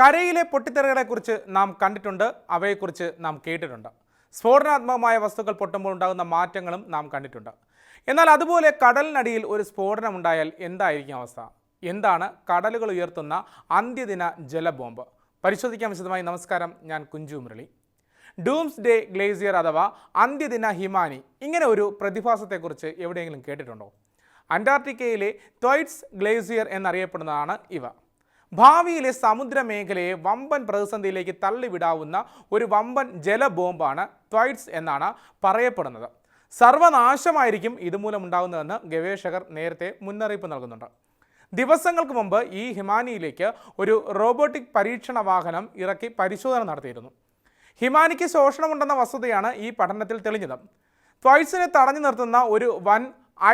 കരയിലെ പൊട്ടിത്തെറികളെക്കുറിച്ച് നാം കണ്ടിട്ടുണ്ട് അവയെക്കുറിച്ച് നാം കേട്ടിട്ടുണ്ട്. സ്ഫോടനാത്മകമായ വസ്തുക്കൾ പൊട്ടുമ്പോൾ ഉണ്ടാകുന്ന മാറ്റങ്ങളും നാം കണ്ടിട്ടുണ്ട്. എന്നാൽ അതുപോലെ കടലിനടിയിൽ ഒരു സ്ഫോടനം ഉണ്ടായാൽ എന്തായിരിക്കും അവസ്ഥ? എന്താണ് കടലുകൾ ഉയർത്തുന്ന അന്ത്യദിന ജലബോംബ്? പരിശോധിക്കാൻ വിശദമായി നമസ്കാരം ഞാൻ Kunju Murali. Doomsday glacier അഥവാ അന്ത്യദിന ഹിമാനി ഇങ്ങനെ ഒരു പ്രതിഭാസത്തെക്കുറിച്ച് എവിടെയെങ്കിലും കേട്ടിട്ടുണ്ടോ? അന്റാർട്ടിക്കയിലെ ത്വൈറ്റ്സ് ഗ്ലേസിയർ എന്നറിയപ്പെടുന്നതാണ് ഇവ. ഭാവിയിലെ സമുദ്രമേഖലയെ വമ്പൻ പ്രതിസന്ധിയിലേക്ക് തള്ളിവിടാവുന്ന ഒരു വമ്പൻ ജലബോംബാണ് ത്വൈറ്റ്സ് എന്നാണ് പറയപ്പെടുന്നത്. സർവനാശമായിരിക്കും ഇതുമൂലം ഉണ്ടാകുന്നതെന്ന് ഗവേഷകർ നേരത്തെ മുന്നറിയിപ്പ് നൽകുന്നുണ്ട്. ദിവസങ്ങൾക്ക് മുമ്പ് ഈ ഹിമാനിയിലേക്ക് ഒരു റോബോട്ടിക് പരീക്ഷണ വാഹനം ഇറക്കി പരിശോധന നടത്തിയിരുന്നു. ഹിമാനിക്ക് ശോഷണമുണ്ടെന്ന വസ്തുതയാണ് ഈ പഠനത്തിൽ തെളിഞ്ഞത്. ത്വൈസിനെ തടഞ്ഞു നിർത്തുന്ന ഒരു വൻ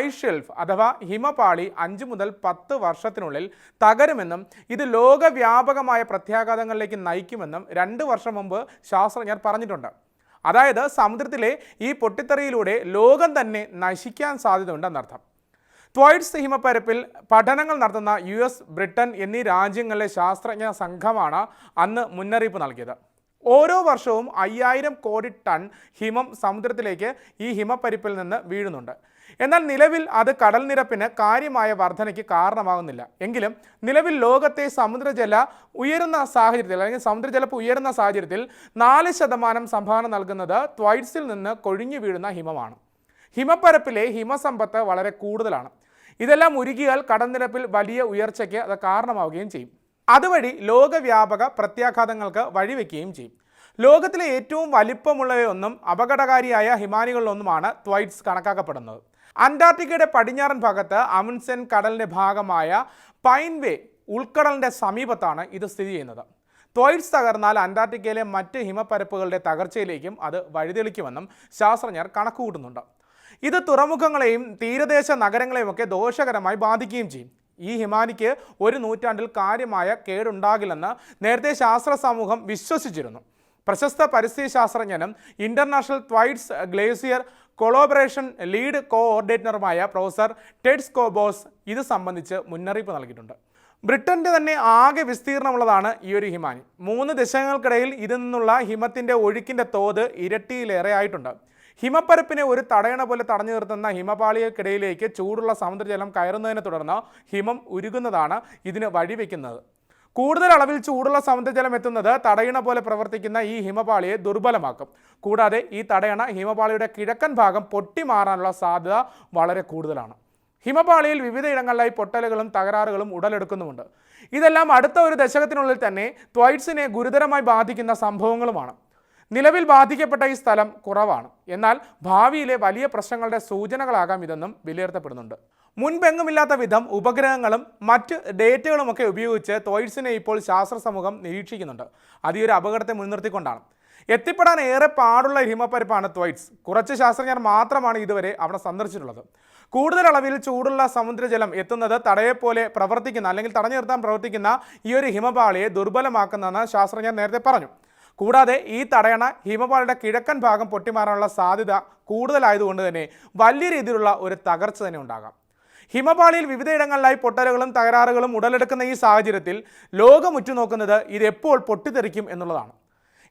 ഐസ് ഷെൽഫ് അഥവാ ഹിമപാളി അഞ്ച് മുതൽ പത്ത് വർഷത്തിനുള്ളിൽ തകരുമെന്നും ഇത് ലോകവ്യാപകമായ പ്രത്യാഘാതങ്ങളിലേക്ക് നയിക്കുമെന്നും രണ്ട് വർഷം മുമ്പ് ശാസ്ത്രജ്ഞർ പറഞ്ഞിട്ടുണ്ട്. അതായത് സമുദ്രത്തിലെ ഈ പൊട്ടിത്തെറിയിലൂടെ ലോകം തന്നെ നശിക്കാൻ സാധ്യതയുണ്ടെന്നർത്ഥം ത്വൈറ്റ്സ് ഹിമപ്പരപ്പിൽ പഠനങ്ങൾ നടത്തുന്ന യു എസ് ബ്രിട്ടൻ എന്നീ രാജ്യങ്ങളിലെ ശാസ്ത്രജ്ഞ സംഘമാണ് അന്ന് മുന്നറിയിപ്പ് നൽകിയത്. ഓരോ വർഷവും അയ്യായിരം കോടി ടൺ ഹിമം സമുദ്രത്തിലേക്ക് ഈ ഹിമപ്പരിപ്പിൽ നിന്ന് വീഴുന്നുണ്ട്. എന്നാൽ നിലവിൽ അത് കടൽ നിരപ്പിന് കാര്യമായ വർധനയ്ക്ക് കാരണമാകുന്നില്ല. എങ്കിലും നിലവിൽ ലോകത്തെ സമുദ്രജല ഉയരുന്ന സാഹചര്യത്തിൽ അല്ലെങ്കിൽ സമുദ്രജലപ്പ് ഉയരുന്ന സാഹചര്യത്തിൽ നാല് ശതമാനം സംഭാവന നൽകുന്നത് ത്വൈറ്റ്സിൽ നിന്ന് കൊഴിഞ്ഞു വീഴുന്ന ഹിമമാണ്. ഹിമപ്പരപ്പിലെ ഹിമസമ്പത്ത് വളരെ കൂടുതലാണ്. ഇതെല്ലാം ഉരുകിയാൽ കടൽനിരപ്പിൽ വലിയ ഉയർച്ചയ്ക്ക് അത് കാരണമാവുകയും ചെയ്യും. അതുവഴി ലോകവ്യാപക പ്രത്യാഘാതങ്ങൾക്ക് വഴിവെക്കുകയും ചെയ്യും. ലോകത്തിലെ ഏറ്റവും വലിപ്പമുള്ളവയൊന്നും അപകടകാരിയായ ഹിമാനികളിലൊന്നുമാണ് ത്വൈറ്റ്സ് കണക്കാക്കപ്പെടുന്നത്. അന്റാർട്ടിക്കയുടെ പടിഞ്ഞാറൻ ഭാഗത്ത് അമുൻസെൻ കടലിന്റെ ഭാഗമായ പൈൻവേ ഉൾക്കടലിന്റെ സമീപത്താണ് ഇത് സ്ഥിതി ചെയ്യുന്നത്. ത്വൈറ്റ്സ് തകർന്നാൽ അന്റാർട്ടിക്കയിലെ മറ്റ് ഹിമപ്പരപ്പുകളുടെ തകർച്ചയിലേക്കും അത് വഴിതെളിക്കുമെന്നും ശാസ്ത്രജ്ഞർ കണക്കുകൂട്ടുന്നുണ്ട്. ഇത് തുറമുഖങ്ങളെയും തീരദേശ നഗരങ്ങളെയും ഒക്കെ ദോഷകരമായി ബാധിക്കുകയും ചെയ്യും. ഈ ഹിമാനിക്ക് ഒരു നൂറ്റാണ്ടിൽ കാര്യമായ കേടുണ്ടാകില്ലെന്ന് നേരത്തെ ശാസ്ത്ര സമൂഹം വിശ്വസിച്ചിരുന്നു. പ്രശസ്ത പരിസ്ഥിതി ശാസ്ത്രജ്ഞനും international Thwaites glacier collaboration lead കോഓർഡിനേറ്ററുമായ professor Ted Scambos ഇത് സംബന്ധിച്ച് മുന്നറിയിപ്പ് നൽകിയിട്ടുണ്ട്. ബ്രിട്ടന്റെ തന്നെ ആകെ വിസ്തീർണമുള്ളതാണ് ഈ ഒരു ഹിമാനി. മൂന്ന് ദശകങ്ങൾക്കിടയിൽ ഇതിൽ നിന്നുള്ള ഹിമത്തിന്റെ ഒഴുക്കിന്റെ തോത് ഇരട്ടിയിലേറെ ആയിട്ടുണ്ട്. ഹിമപ്പരപ്പിനെ ഒരു തടയണ പോലെ തടഞ്ഞു നിർത്തുന്ന ഹിമപാളികൾക്കിടയിലേക്ക് ചൂടുള്ള സമുദ്രജലം കയറുന്നതിനെ തുടർന്ന് ഹിമം ഉരുകുന്നതാണ് ഇതിന് വഴിവെക്കുന്നത്. കൂടുതൽ അളവിൽ ചൂടുള്ള സമുദ്രജലം എത്തുന്നത് തടയണ പോലെ പ്രവർത്തിക്കുന്ന ഈ ഹിമപാളിയെ ദുർബലമാക്കും. കൂടാതെ ഈ തടയണ ഹിമപാളിയുടെ കിഴക്കൻ ഭാഗം പൊട്ടി മാറാനുള്ള സാധ്യത വളരെ കൂടുതലാണ്. ഹിമപാളിയിൽ വിവിധയിടങ്ങളിലായി പൊട്ടലുകളും തകരാറുകളും ഉടലെടുക്കുന്നുമുണ്ട്. ഇതെല്ലാം അടുത്ത ഒരു ദശകത്തിനുള്ളിൽ തന്നെ ത്വൈറ്റ്സിനെ ഗുരുതരമായി ബാധിക്കുന്ന സംഭവങ്ങളുമാണ്. നിലവിൽ ബാധിക്കപ്പെട്ട ഈ സ്ഥലം കുറവാണ്. എന്നാൽ ഭാവിയിലെ വലിയ പ്രശ്നങ്ങളുടെ സൂചനകളാകാം ഇതെന്നും വിലയിരുത്തപ്പെടുന്നുണ്ട്. മുൻപെങ്ങുമില്ലാത്ത വിധം ഉപഗ്രഹങ്ങളും മറ്റ് ഡേറ്റകളുമൊക്കെ ഉപയോഗിച്ച് തോയിഡ്സിനെ ഇപ്പോൾ ശാസ്ത്ര സമൂഹം നിരീക്ഷിക്കുന്നുണ്ട്. അതിയൊരു അപകടത്തെ മുൻനിർത്തിക്കൊണ്ടാണ്. എത്തിപ്പെടാൻ ഏറെ പാടുള്ള ഹിമപ്പരപ്പാണ് ത്വൈറ്റ്സ് കുറച്ച് ശാസ്ത്രജ്ഞർ മാത്രമാണ് ഇതുവരെ അവിടെ സന്ദർശിച്ചിട്ടുള്ളത്. കൂടുതൽ അളവിൽ ചൂടുള്ള സമുദ്രജലം എത്തുന്നത് തടയെപ്പോലെ പ്രവർത്തിക്കുന്ന അല്ലെങ്കിൽ തടഞ്ഞു നിർത്താൻ പ്രവർത്തിക്കുന്ന ഈ ഒരു ഹിമപാളിയെ ദുർബലമാക്കുന്നതെന്ന് ശാസ്ത്രജ്ഞർ നേരത്തെ പറഞ്ഞു. കൂടാതെ ഈ തടയണ ഹിമപാളിയുടെ കിഴക്കൻ ഭാഗം പൊട്ടിമാറാനുള്ള സാധ്യത കൂടുതലായതുകൊണ്ട് തന്നെ വലിയ രീതിയിലുള്ള ഒരു തകർച്ച തന്നെ ഉണ്ടാകാം. ഹിമപാളിയിൽ വിവിധയിടങ്ങളിലായി പൊട്ടലുകളും തകരാറുകളും ഉടലെടുക്കുന്ന ഈ സാഹചര്യത്തിൽ ലോകം ഉറ്റുനോക്കുന്നത് ഇത് എപ്പോൾ പൊട്ടിത്തെറിക്കും എന്നുള്ളതാണ്.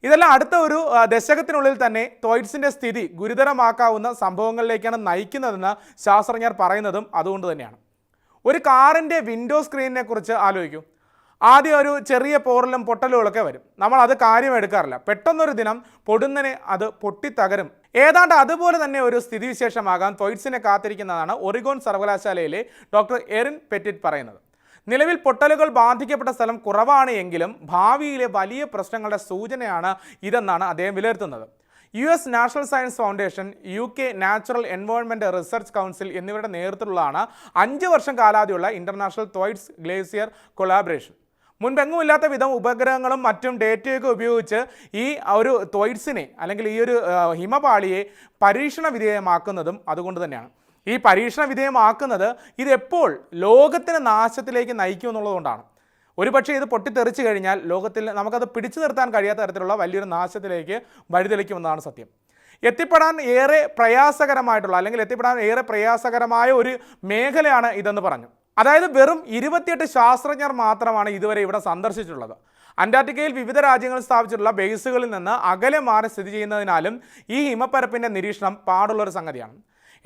ഇതെല്ലാം അടുത്ത ഒരു ദശകത്തിനുള്ളിൽ തന്നെ തോയ്റ്റ്സിന്റെ സ്ഥിതി ഗുരുതരമാക്കാവുന്ന സംഭവങ്ങളിലേക്കാണ് നയിക്കുന്നതെന്ന് ശാസ്ത്രജ്ഞർ പറയുന്നതും അതുകൊണ്ട് തന്നെയാണ്. ഒരു കാറിന്റെ വിൻഡോ സ്ക്രീനിനെ കുറിച്ച് ആലോചിക്കൂ. ആദ്യം ഒരു ചെറിയ പോറലും പൊട്ടലുകളൊക്കെ വരും. നമ്മൾ അത് കാര്യം എടുക്കാറില്ല പെട്ടെന്നൊരു ദിനം പൊടുന്നനെ അത് പൊട്ടിത്തകരും. ഏതാണ്ട് അതുപോലെ തന്നെ ഒരു സ്ഥിതിവിശേഷമാകാൻ തൊയ്റ്റ്സിനെ കാത്തിരിക്കുന്നതാണ് ഒറിഗോൺ സർവകലാശാലയിലെ ഡോക്ടർ എറിൻ പെറ്റിറ്റ് പറയുന്നത്. നിലവിൽ പൊട്ടലുകൾ ബാധിക്കപ്പെട്ട സ്ഥലം കുറവാണ് എങ്കിലും ഭാവിയിലെ വലിയ പ്രശ്നങ്ങളുടെ സൂചനയാണ് ഇതെന്നാണ് അദ്ദേഹം വിലയിരുത്തുന്നത്. U S national science foundation U K natural environment research council എന്നിവരുടെ നേതൃത്വത്തിലുള്ളതാണ് അഞ്ച് വർഷം കാലാവധിയുള്ള ഇന്റർനാഷണൽ ത്വൈറ്റ്സ് ഗ്ലേസിയർ കൊളാബറേഷൻ. മുൻപെങ്ങുമില്ലാത്ത വിധം ഉപഗ്രഹങ്ങളും മറ്റും ഡേറ്റയൊക്കെ ഉപയോഗിച്ച് ഈ ഒരു തോയിഡ്സിനെ അല്ലെങ്കിൽ ഈ ഒരു ഹിമപാളിയെ പരീക്ഷണ വിധേയമാക്കുന്നതും അതുകൊണ്ട് തന്നെയാണ്. ഈ പരീക്ഷണ വിധേയമാക്കുന്നത് ഇതെപ്പോൾ ലോകത്തിന് നാശത്തിലേക്ക് നയിക്കും എന്നുള്ളതുകൊണ്ടാണ്. ഒരുപക്ഷെ ഇത് പൊട്ടിത്തെറിച്ച് കഴിഞ്ഞാൽ ലോകത്തിൽ നമുക്കത് പിടിച്ചു നിർത്താൻ കഴിയാത്ത തരത്തിലുള്ള വലിയൊരു നാശത്തിലേക്ക് വഴിതെളിക്കുമെന്നാണ് സത്യം. എത്തിപ്പെടാൻ ഏറെ പ്രയാസകരമായിട്ടുള്ള അല്ലെങ്കിൽ എത്തിപ്പെടാൻ ഏറെ പ്രയാസകരമായ ഒരു മേഖലയാണ് ഇതെന്ന് പറഞ്ഞു. അതായത് വെറും ഇരുപത്തിയെട്ട് ശാസ്ത്രജ്ഞർ മാത്രമാണ് ഇതുവരെ ഇവിടെ സന്ദർശിച്ചിട്ടുള്ളത്. അന്റാർട്ടിക്കയിൽ വിവിധ രാജ്യങ്ങൾ സ്ഥാപിച്ചിട്ടുള്ള ബേസുകളിൽ നിന്ന് അകലെ മാറി സ്ഥിതി ചെയ്യുന്നതിനാലും ഈ ഹിമപ്പരപ്പിന്റെ നിരീക്ഷണം പാടുള്ളൊരു സംഗതിയാണ്.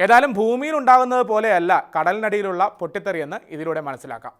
ഏതായാലും ഭൂമിയിൽ ഉണ്ടാകുന്നത് പോലെയല്ല കടലിനടിയിലുള്ള പൊട്ടിത്തെറിയെന്ന് ഇതിലൂടെ മനസ്സിലാക്കാം.